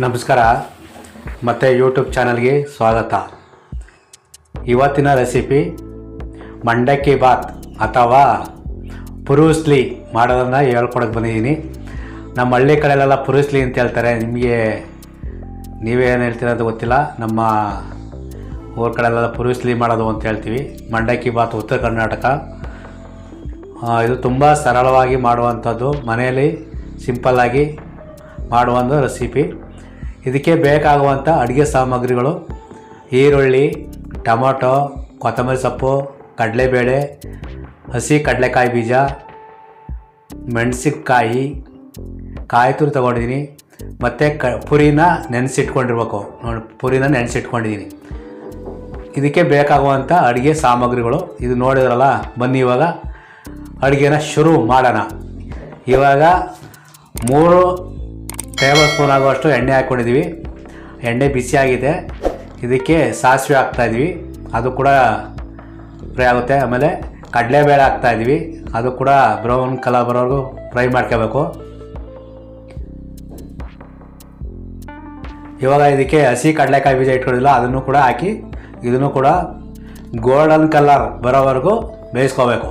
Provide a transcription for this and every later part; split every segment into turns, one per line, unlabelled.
ನಮಸ್ಕಾರ. ಮತ್ತು ಯೂಟ್ಯೂಬ್ ಚಾನಲ್ಗೆ ಸ್ವಾಗತ. ಇವತ್ತಿನ ರೆಸಿಪಿ ಮಂಡಕ್ಕಿ ಬಾತ್ ಅಥವಾ ಪುರುಸ್ಲಿ ಮಾಡೋದನ್ನು ಹೇಳ್ಕೊಡಕ್ಕೆ ಬಂದಿದ್ದೀನಿ. ನಮ್ಮ ಹಳ್ಳಿ ಕಡೆಯಲ್ಲೆಲ್ಲ ಪುರುಸ್ಲಿ ಅಂತ ಹೇಳ್ತಾರೆ. ನಿಮಗೆ ನೀವೇನು ಅಂತ ಗೊತ್ತಿಲ್ಲ. ನಮ್ಮ ಊರ ಕಡೆಯಲ್ಲೆಲ್ಲ ಪುರುಸ್ಲಿ ಮಾಡೋದು ಅಂತ ಹೇಳ್ತೀವಿ. ಮಂಡಕ್ಕಿ ಬಾತ್ ಉತ್ತರ ಕರ್ನಾಟಕ. ಇದು ತುಂಬ ಸರಳವಾಗಿ ಮಾಡುವಂಥದ್ದು. ಮನೆಯಲ್ಲಿ ಸಿಂಪಲ್ಲಾಗಿ ಮಾಡುವಂಥ ರೆಸಿಪಿ. ಇದಕ್ಕೆ ಬೇಕಾಗುವಂಥ ಅಡುಗೆ ಸಾಮಗ್ರಿಗಳು ಈರುಳ್ಳಿ, ಟೊಮೊಟೊ, ಕೊತ್ತಂಬರಿ ಸೊಪ್ಪು, ಕಡಲೆಬೇಳೆ, ಹಸಿ ಕಡಲೆಕಾಯಿ ಬೀಜ, ಮೆಣಸಿನ್ಕಾಯಿ, ಕಾಯಿ ತುರಿ ತೊಗೊಂಡಿದ್ದೀನಿ. ಮತ್ತು ಕ, ಪುರಿನ ನೆನೆಸಿಟ್ಕೊಂಡಿರ್ಬೇಕು. ನೋಡಿ, ಪುರಿನ ನೆನೆಸಿಟ್ಕೊಂಡಿದ್ದೀನಿ. ಇದಕ್ಕೆ ಬೇಕಾಗುವಂಥ ಅಡುಗೆ ಸಾಮಗ್ರಿಗಳು. ಇದು ನೋಡಿದ್ರಲ್ಲ, ಬನ್ನಿ ಇವಾಗ. ಅಡುಗೆನ ಶುರು ಮಾಡೋಣ. ಇವಾಗ ಮೂರು ಟೇಬಲ್ ಸ್ಪೂನ್ ಆಗುವಷ್ಟು ಎಣ್ಣೆ ಹಾಕ್ಕೊಂಡಿದ್ದೀವಿ ಎಣ್ಣೆ ಬಿಸಿಯಾಗಿದೆ ಇದಕ್ಕೆ ಸಾಸಿವೆ ಹಾಕ್ತಾಯಿದ್ವಿ ಅದು ಕೂಡ ಫ್ರೈ ಆಗುತ್ತೆ. ಆಮೇಲೆ ಕಡಲೆಬೇಳೆ ಹಾಕ್ತಾಯಿದ್ವಿ ಅದು ಕೂಡ ಬ್ರೌನ್ ಕಲರ್ ಬರೋವರೆಗೂ ಫ್ರೈ ಮಾಡ್ಕೋಬೇಕು. ಇವಾಗ ಇದಕ್ಕೆ ಹಸಿ ಕಡಲೆಕಾಯಿ ಬೀಜ ಇಟ್ಕೊಂಡಿಲ್ಲ. ಅದನ್ನು ಕೂಡ ಹಾಕಿ ಇದನ್ನು ಕೂಡ ಗೋಲ್ಡನ್ ಕಲರ್ ಬರೋವರೆಗೂ ಬೇಯಿಸ್ಕೋಬೇಕು.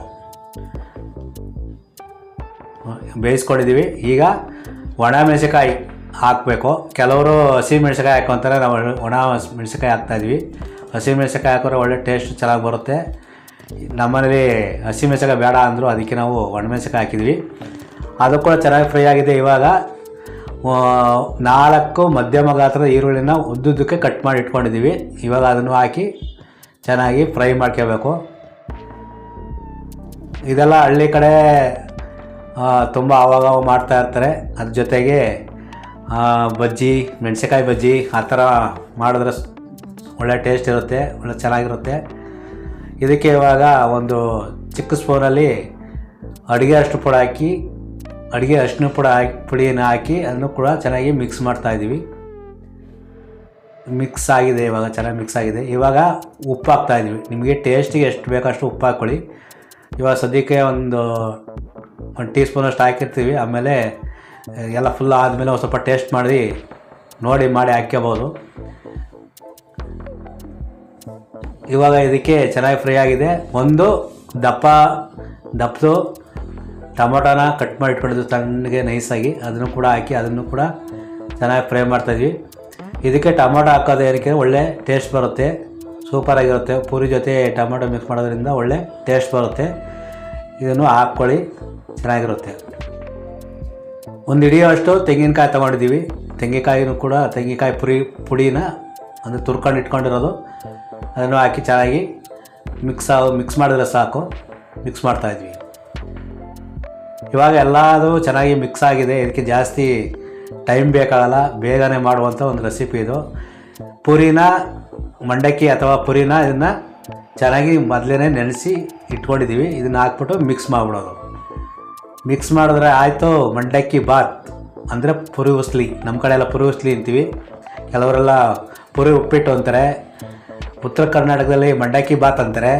ಬೇಯಿಸ್ಕೊಂಡಿದ್ದೀವಿ ಈಗ ಒಣ ಮೆಣಸಿಕಾಯಿ ಹಾಕಬೇಕು. ಕೆಲವರು ಹಸಿ ಮೆಣಸಿಕಾಯಿ ಹಾಕೊಂತಾರೆ, ನಾವು ಒಣ ಮೆಣಸಿಕಾಯಿ ಹಾಕ್ತಾಯಿದ್ವಿ ಹಸಿ ಮೆಣಸಿಕಾಯಿ ಹಾಕಿದ್ರೆ ಒಳ್ಳೆ ಟೇಸ್ಟ್ ಚೆನ್ನಾಗಿ ಬರುತ್ತೆ. ನಮ್ಮನೇಲಿ ಹಸಿ ಮೆಣಸಿಕಾಯಿ ಬೇಡ ಅಂದರು ಅದಕ್ಕೆ ನಾವು ಒಣ ಮೆಣಸಿಕಾಯಿ ಹಾಕಿದ್ವಿ. ಅದು ಕೂಡ ಚೆನ್ನಾಗಿ ಫ್ರೈ ಆಗಿದೆ ಇವಾಗ. ನಾಲ್ಕು ಮಧ್ಯಮ ಗಾತ್ರದ ಈರುಳ್ಳಿನ ಉದ್ದುದ್ದಕ್ಕೆ ಕಟ್ ಮಾಡಿ ಇಟ್ಕೊಂಡಿದ್ದೀವಿ ಇವಾಗ ಅದನ್ನು ಹಾಕಿ ಚೆನ್ನಾಗಿ ಫ್ರೈ ಮಾಡ್ಕೋಬೇಕು. ಇದೆಲ್ಲ ಹಳ್ಳಿ ಕಡೆ ತುಂಬ ಆವಾಗ ಮಾಡ್ತಾ ಇರ್ತಾರೆ. ಅದ್ರ ಜೊತೆಗೆ ಬಜ್ಜಿ ಮೆಣಸಿಕಾಯಿ ಬಜ್ಜಿ, ಆ ಥರ ಮಾಡಿದ್ರೆ ಒಳ್ಳೆ ಟೇಸ್ಟ್ ಇರುತ್ತೆ, ಒಳ್ಳೆ ಚೆನ್ನಾಗಿರುತ್ತೆ. ಇದಕ್ಕೆ ಇವಾಗ ಒಂದು ಚಿಕ್ಕ ಸ್ಪೂನಲ್ಲಿ ಅಡುಗೆ ಅಷ್ಟು ಪುಡಿ ಹಾಕಿ, ಅಡುಗೆ ಅರಿಶಿನ ಪುಡಿ ಹಾಕಿ, ಪುಡಿಯನ್ನು ಹಾಕಿ ಅದನ್ನು ಕೂಡ ಚೆನ್ನಾಗಿ ಮಿಕ್ಸ್ ಮಾಡ್ತಾ ಇದ್ದೀವಿ. ಮಿಕ್ಸ್ ಆಗಿದೆ ಇವಾಗ, ಚೆನ್ನಾಗಿ ಮಿಕ್ಸ್ ಆಗಿದೆ. ಇವಾಗ ಉಪ್ಪು ಹಾಕ್ತಾ ಇದ್ದೀವಿ. ನಿಮಗೆ ಟೇಸ್ಟಿಗೆ ಎಷ್ಟು ಬೇಕಷ್ಟು ಉಪ್ಪು ಹಾಕ್ಕೊಳ್ಳಿ ಇವಾಗ ಸದ್ಯಕ್ಕೆ ಒಂದು ಒಂದು ಟೀ ಸ್ಪೂನಷ್ಟು ಹಾಕಿರ್ತೀವಿ. ಆಮೇಲೆ ಎಲ್ಲ ಫುಲ್ ಆದಮೇಲೆ ಒಂದು ಸ್ವಲ್ಪ ಟೇಸ್ಟ್ ಮಾಡಿ, ನೋಡಿ ಮಾಡಿ ಹಾಕ್ಕೋಬೋದು ಇವಾಗ ಇದಕ್ಕೆ ಚೆನ್ನಾಗಿ ಫ್ರೈ ಆಗಿದೆ. ಒಂದು ದಪ್ಪ ದಪ್ಪದು ಟೊಮೊಟೊನ ಕಟ್ ಮಾಡಿ ಇಟ್ಕೊಂಡಿದ್ದು ತಣ್ಣಗೆ ನೈಸಾಗಿ ಅದನ್ನು ಕೂಡ ಹಾಕಿ, ಅದನ್ನು ಕೂಡ ಚೆನ್ನಾಗಿ ಫ್ರೈ ಮಾಡ್ತಾಯಿದ್ವಿ ಇದಕ್ಕೆ ಟೊಮೊಟೊ ಹಾಕೋದು ಏನಕ್ಕೆ, ಒಳ್ಳೆ ಟೇಸ್ಟ್ ಬರುತ್ತೆ. ಸೂಪರಾಗಿರುತ್ತೆ ಪೂರಿ ಜೊತೆ ಟೊಮೊಟೊ ಮಿಕ್ಸ್ ಮಾಡೋದ್ರಿಂದ ಒಳ್ಳೆ ಟೇಸ್ಟ್ ಬರುತ್ತೆ. ಇದನ್ನು ಹಾಕ್ಕೊಳ್ಳಿ. ಚೆನ್ನಾಗಿರುತ್ತೆ ಒಂದು ಹಿಡಿಯೋಷ್ಟು ತೆಂಗಿನಕಾಯಿ ತೊಗೊಂಡಿದ್ದೀವಿ. ತೆಂಗಿನಕಾಯಿನೂ ಕೂಡ, ತೆಂಗಿನಕಾಯಿ ಪುರಿ, ಪುಡಿನ ಅಂದರೆ ತುರ್ಕೊಂಡು ಇಟ್ಕೊಂಡಿರೋದು. ಅದನ್ನು ಹಾಕಿ ಚೆನ್ನಾಗಿ ಮಿಕ್ಸ್ ಮಿಕ್ಸ್ ಮಾಡಿದ್ರೆ ಸಾಕು. ಮಿಕ್ಸ್ ಮಾಡ್ತಾಯಿದ್ವಿ ಇವಾಗ ಎಲ್ಲದು ಚೆನ್ನಾಗಿ ಮಿಕ್ಸ್ ಆಗಿದೆ. ಇದಕ್ಕೆ ಜಾಸ್ತಿ ಟೈಮ್ ಬೇಕಾಗಲ್ಲ. ಬೇಗನೆ ಮಾಡುವಂಥ ಒಂದು ರೆಸಿಪಿ ಇದು. ಪುರಿನ ಮಂಡಕ್ಕಿ ಅಥವಾ ಪುರಿನ ಇದನ್ನು ಚೆನ್ನಾಗಿ ಮೊದಲೇ ನೆನೆಸಿ ಇಟ್ಕೊಂಡಿದ್ದೀವಿ. ಇದನ್ನ ಹಾಕ್ಬಿಟ್ಟು ಮಿಕ್ಸ್ ಮಾಡಿಬಿಡೋದು. ಮಿಕ್ಸ್ ಮಾಡಿದ್ರೆ ಆಯಿತು, ಮಂಡಕ್ಕಿ ಬಾತ್. ಅಂದರೆ ಪುರಿ ಉಸ್ಲಿ ನಮ್ಮ ಕಡೆ ಎಲ್ಲ ಪುರಿ ಉಸ್ಲಿ ಅಂತೀವಿ. ಕೆಲವರೆಲ್ಲ ಪುರಿ ಉಪ್ಪಿಟ್ಟು ಅಂತಾರೆ. ಉತ್ತರ ಕರ್ನಾಟಕದಲ್ಲಿ ಮಂಡಕ್ಕಿ ಬಾತ್ ಅಂತಾರೆ.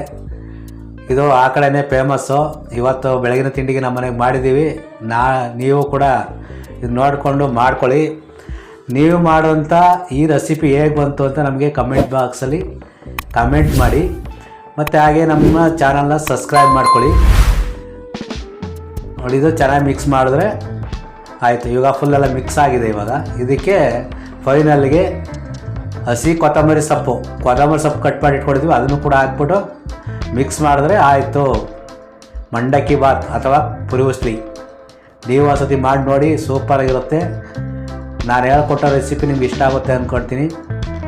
ಇದು ಆ ಕಡೆನೇ ಫೇಮಸ್ಸು ಇವತ್ತು ಬೆಳಗಿನ ತಿಂಡಿಗೆ ನಮ್ಮ ಮನೆಗೆ ಮಾಡಿದ್ದೀವಿ ನಾ, ನೀವು ಕೂಡ ಇದು ನೋಡಿಕೊಂಡು ಮಾಡ್ಕೊಳ್ಳಿ. ನೀವು ಮಾಡುವಂಥ ಈ ರೆಸಿಪಿ ಹೇಗೆ ಬಂತು ಅಂತ ನಮಗೆ ಕಮೆಂಟ್ ಬಾಕ್ಸಲ್ಲಿ ಕಮೆಂಟ್ ಮಾಡಿ. ಮತ್ತು ಹಾಗೆ ನಮ್ಮ ಚಾನಲ್ನ ಸಬ್ಸ್ಕ್ರೈಬ್ ಮಾಡ್ಕೊಳ್ಳಿ. ನೋಡಿ ಇದು ಚೆನ್ನಾಗಿ ಮಿಕ್ಸ್ ಮಾಡಿದ್ರೆ ಆಯಿತು. ಇವಾಗ ಫುಲ್ಲೆಲ್ಲ ಮಿಕ್ಸ್ ಆಗಿದೆ ಇವಾಗ. ಇದಕ್ಕೆ ಫೈನಲ್ಗೆ ಹಸಿ ಕೊತ್ತಂಬರಿ ಸೊಪ್ಪು. ಕೊತ್ತಂಬರಿ ಸೊಪ್ಪು ಕಟ್ ಮಾಡಿ ಇಟ್ಕೊಂಡಿದ್ವಿ. ಅದನ್ನು ಕೂಡ ಹಾಕ್ಬಿಟ್ಟು ಮಿಕ್ಸ್ ಮಾಡಿದ್ರೆ ಆಯಿತು. ಮಂಡಕ್ಕಿ ಬಾತ್ ಅಥವಾ ಪುರಿ ಉಸ್ಲಿ. ನೀವು ಒಂದ್ಸತಿ ಮಾಡಿ ನೋಡಿ ಸೂಪರಾಗಿರುತ್ತೆ ನಾನು ಹೇಳ್ಕೊಟ್ಟ ರೆಸಿಪಿ ನಿಮ್ಗೆ ಇಷ್ಟ ಆಗುತ್ತೆ ಅಂದ್ಕೊಳ್ತೀನಿ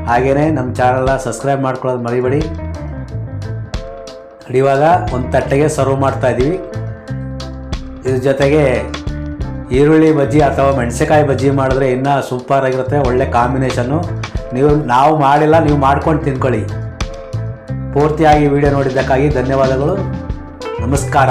ಹಾಗೆಯೇ ನಮ್ಮ ಚಾನಲ್ನ ಸಬ್ಸ್ಕ್ರೈಬ್ ಮಾಡ್ಕೊಳ್ಳೋದು ಮರಿಬೇಡಿ. ಇವಾಗ ಒಂದು ತಟ್ಟೆಗೆ ಸರ್ವ್ ಮಾಡ್ತಾ ಇದ್ದೀವಿ ಇದ್ರ ಜೊತೆಗೆ ಈರುಳ್ಳಿ ಬಜ್ಜಿ ಅಥವಾ ಮೆಣಸಿಕಾಯಿ ಬಜ್ಜಿ ಮಾಡಿದ್ರೆ ಇನ್ನೂ ಸೂಪರ್ ಆಗಿರುತ್ತೆ, ಒಳ್ಳೆ ಕಾಂಬಿನೇಷನ್ನು ನೀವು, ನಾವು ಮಾಡಿಲ್ಲ, ನೀವು ಮಾಡ್ಕೊಂಡು ತಿನ್ಕೊಳ್ಳಿ. ಪೂರ್ತಿಯಾಗಿ ವಿಡಿಯೋ ನೋಡಿದ್ದಕ್ಕಾಗಿ ಧನ್ಯವಾದಗಳು. ನಮಸ್ಕಾರ.